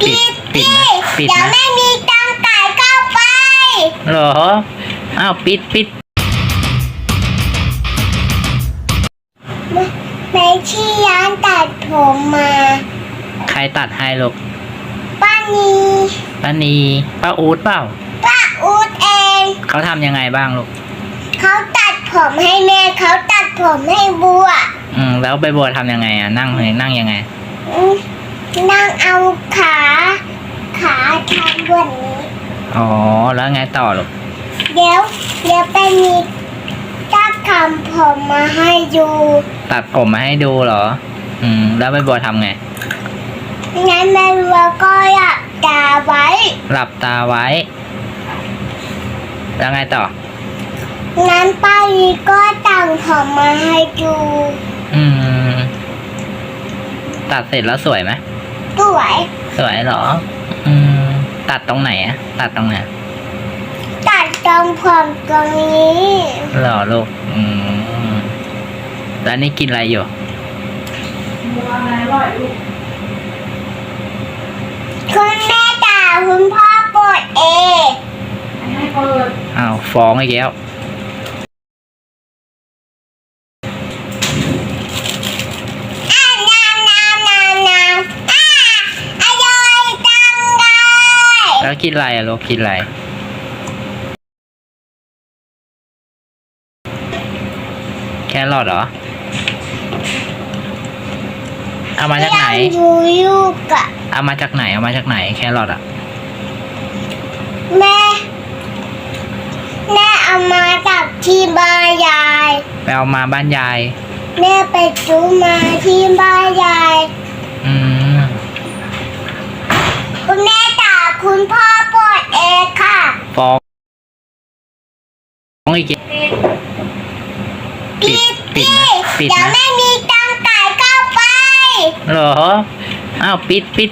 ปิดปิดนะปิดเดี๋ยวนะไม่มีตังค์จ่ายเข้าไปเหรออ้าวปิดปิดไปที่ร้านตัดผมมาใครตัดให้ลูกป้านีป้านีป้าอูดเปล่าป้าอูดเองเขาทำยังไงบ้างลูกเขาตัดผมให้แม่เขาตัดผมให้บัวอืมแล้วใบบัวทำยังไงอะนั่งเลยนั่งยังไงอืม นั่งเอาขา ขาทำบนนี้ อ๋อ แล้วไงต่อลูกเดี๋ยวเดี๋ยวไปมีตัดทำผมมาให้ดูตัดผมมาให้ดูเหรอ อืม แล้วใบบัวทำไง งั้นแม่บัวก็อยากตาไว้ หลับตาไว้ แล้วไงต่อ งั้นป้าลีก็ตังผมมาให้ดู อืม ตัดเสร็จแล้วสวยไหม สวยสวยเหรอ อืม ตัดตรงไหนอะตัดตรงไหนตัดตรงผมตรงนี้เหรอลูก อืมแล้วนี่กินอะไรอยู่คุณแม่ด่าคุณพ่อปวดเองอ้าวฟ้องอีกแล้ว กินอะไรอะลูกกินอะไรแครอทเหรอ เอามาจากไหนยังอยู่อยู่กับเอามาจากไหน เอามาจากไหน แครอทอะแม่แม่เอามาจากที่บ้านยาย ไปเอามาบ้านยาย แม่ไปซื้อมาที่บ้านยาย อืม คุณแม่ด่าคุณพ่อปวดเองค่ะฟ้องฟ้องอีกแล้วปิดปิดนะปิดเดี๋ยวนะไม่มีตังค์จ่ายเข้าไป เหรออ้าวปิดปิด